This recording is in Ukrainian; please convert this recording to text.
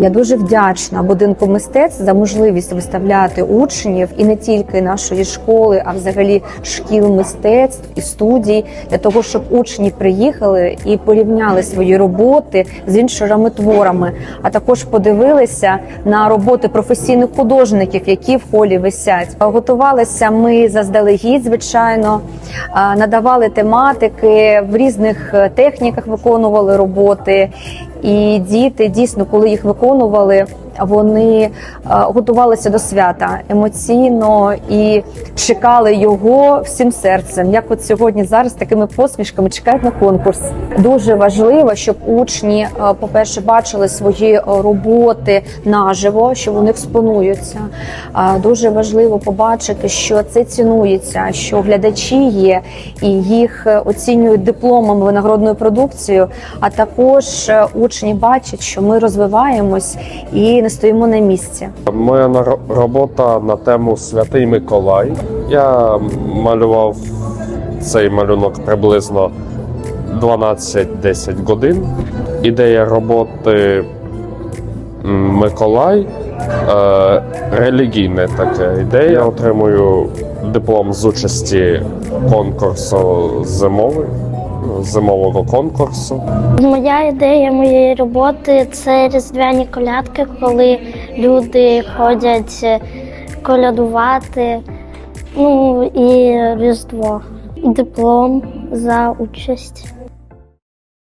Я дуже вдячна будинку мистецтв за можливість виставляти учнів і не тільки нашої школи, а взагалі шкіл мистецтв і студій для того, щоб учні приїхали і порівняли свої роботи з іншими творами, а також подивилися на роботи професійних художників, які в холі висять. Готувалися ми заздалегідь, звичайно, надавали тематики в різних е, техніках, виконували роботи. І діти дійсно, коли їх виконували, вони е, готувалися до свята емоційно і чекали його всім серцем. Як от сьогодні зараз такими посмішками чекають на конкурс. Дуже важливо, щоб учні, е, по-перше, бачили свої е, роботи наживо, що вони експонуються. Дуже важливо побачити, що це цінується, що глядачі є і їх оцінюють дипломами винагородною продукцією. А також учні бачать, що ми розвиваємось і не стоїмо на місці. Моя робота на тему Святий Миколай. Я малював цей малюнок приблизно 12-10 годин. Ідея роботи Миколай е, релігійне таке ідея. Я отримую диплом з участі конкурсу зимовий, зимового конкурсу. Моя ідея моєї роботи це різдвяні колядки, коли люди ходять е, колядувати. Ну і Різдво. Диплом за участь.